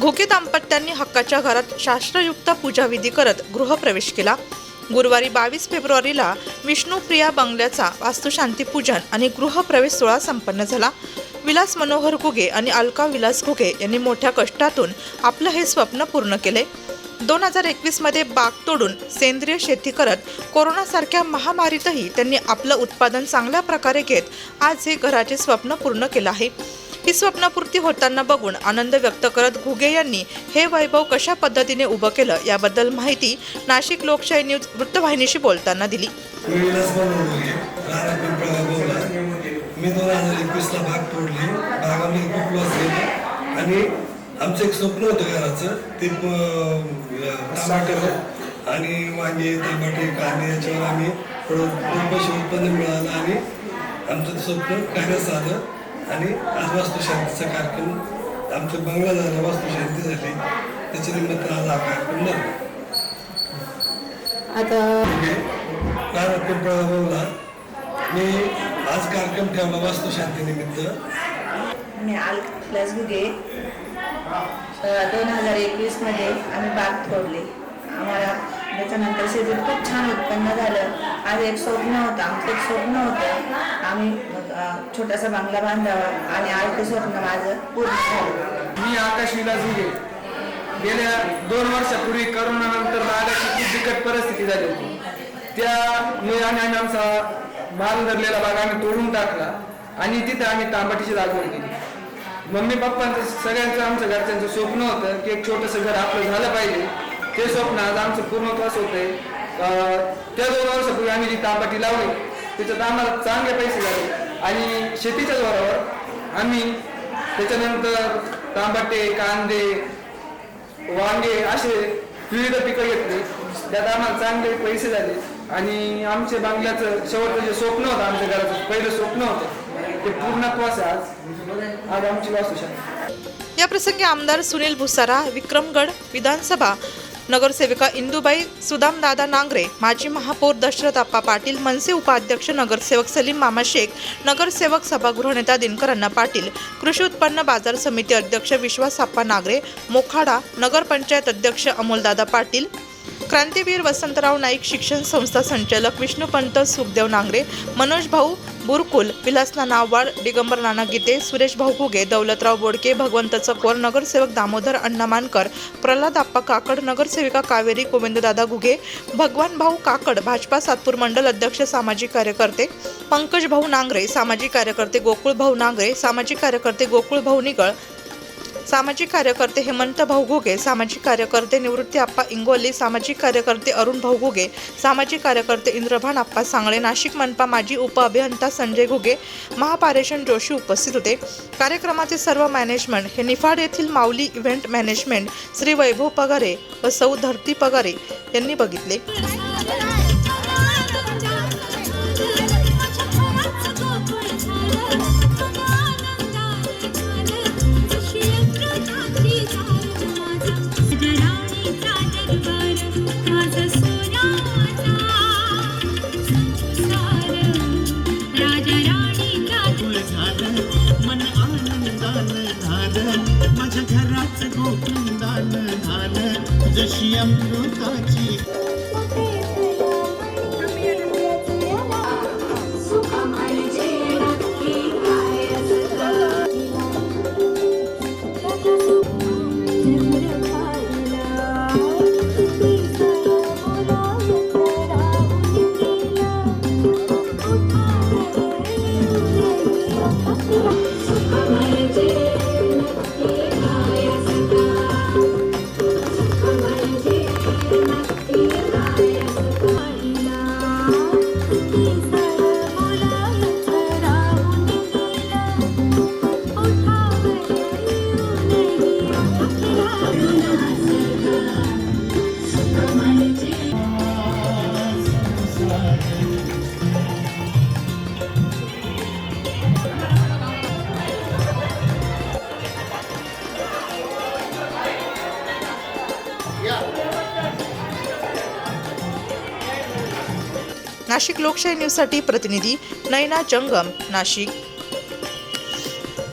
घोके दाम्पत्यांनी हक्काच्या घरात शास्त्रयुक्त पूजाविधी करत गृहप्रवेश केला. गुरुवारी बावीस फेब्रुवारीला विष्णुप्रिया बंगल्याचा वास्तुशांती पूजन आणि गृहप्रवेश सोहळा संपन्न झाला. विलास मनोहर घुगे आणि अलका विलास घुगे यांनी मोठ्या कष्टातून आपलं हे स्वप्न पूर्ण केले. दोन हजार एकवीसमध्ये बाग तोडून सेंद्रिय शेती करत कोरोनासारख्या महामारीतही त्यांनी आपलं उत्पादन चांगल्या प्रकारे घेत आज हे घराचे स्वप्न पूर्ण केलं आहे. ही स्वप्नपूर्ती होताना बघून आनंद व्यक्त करत घुगे यांनी हे वैभव कशा पद्धतीने उभं केलं याबद्दल माहिती नाशिक लोकशाही न्यूज वृत्तवाहिनीशी बोलताना दिली. मी दोन हजार एकवीसला भाग तोडली भागामध्ये खूप लॉस गेला आणि आमचं एक स्वप्न होतं घराचं ते टमाटर आणि वांगे टमाटे कांदे याच्यावर आम्ही थोडं दोन पैसे उत्पन्न मिळालं आणि आमचं स्वप्न कार्यच झालं आणि आज वास्तुशांतीचा कार्यक्रम आमचं बंगला झाला वास्तुशांती झाली. त्याच्या निमित्त आज हा कार्यक्रम झाला. आता बोला मी आज कार्यक्रम ठेवला वास्तुशांतीनिमित्त मी आल प्लस गुगे दोन हजार एकवीसमध्ये आम्ही बाग तोडली. आम्हाला त्याच्यानंतर शेतीत खूप छान उत्पन्न झालं. आज एक स्वप्न होतं आमचं एक स्वप्न होतं. आम्ही छोटासा बांगला बांधावा आणि आज ते स्वप्न माझं पूर्ण झालं. मी आकाश विलास उगे गेल्या दोन वर्षापूर्वी करोनानंतर बागाची खूप बिकट परिस्थिती झाली होती. त्या आम्ही आम्ही आमचा माल धरलेला बाग आम्ही तोडून टाकला आणि तिथे आम्ही तांबाटीची लागवड केली. मम्मी पप्पांचं सगळ्यांचं आमचं घरच्यांचं स्वप्न होतं की एक छोटंसं घर आपलं झालं पाहिजे. ते स्वप्न आज आमचं पूर्णत्वास होतंय आहे त्या दोन वर्षापूर्वी आम्ही जी तांबाटी लावली त्याच्यात आम्हाला चांगले पैसे झाले आणि शेतीच्या जोरावर आम्ही त्याच्यानंतर तांबाटे कांदे वांगे असे विविध पिकं घेतली. त्यात आम्हाला चांगले पैसे झाले. आणि आमचे बांगल्याचं शेवटचं जे स्वप्न होतं आमच्या घराचं पहिलं स्वप्न होतं ते पूर्णत्वास आज. आज आमची वास्तुशांती या प्रसंगी आमदार सुनील भुसारा विक्रमगड विधानसभा नगरसेविका इंदुबाई सुदामदादा नांगरे माजी महापौर दशरथ आप्पा पाटील मनसे उपाध्यक्ष नगरसेवक सलीम मामा शेख नगरसेवक सभागृहनेता दिनकर अण्णा पाटील कृषी उत्पन्न बाजार समिती अध्यक्ष विश्वास आप्पा नागरे मोखाडा नगरपंचायत अध्यक्ष अमोलदादा पाटील क्रांतीवीर वसंतराव नाईक शिक्षण संस्था संचालक विष्णुपंत सुखदेव नांगरे मनोज भाऊ बुरकुल विलास नाना आव्हाड दिगंबर नाना गीते सुरेश भाऊ घुगे दौलतराव बोडके भगवंत चकोर नगरसेवक दामोदर अण्णा मानकर प्रल्हाद आप्पा काकड नगरसेविका कावेरी गोविंददादा घुगे भगवान भाऊ काकड भाजपा सातपूर मंडल अध्यक्ष सामाजिक कार्यकर्ते पंकज भाऊ नांगरे सामाजिक कार्यकर्ते गोकुळ भाऊ नांगरे सामाजिक कार्यकर्ते गोकुळ भाऊ निगळ सामाजिक कार्यकर्ते हेमंत भाऊ घुगे सामाजिक कार्यकर्ते निवृत्ती आप्पा इंगोली सामाजिक कार्यकर्ते अरुण भाऊ घुगे सामाजिक कार्यकर्ते इंद्रभान आप्पा सांगळे नाशिक मनपा माजी उपअभियंता संजय घुगे महापारेषण जोशी उपस्थित होते. कार्यक्रमाचे सर्व मॅनेजमेंट हे निफाड येथील माऊली इव्हेंट मॅनेजमेंट श्री वैभव पगारे व सौ धरती पगारे यांनी बघितले. झालं माझ्या घराचं गोकुंदान झालं जशी अमृताची नाशिक लोकशाही न्यूजसाठी प्रतिनिधी नैना जंगम नाशिक.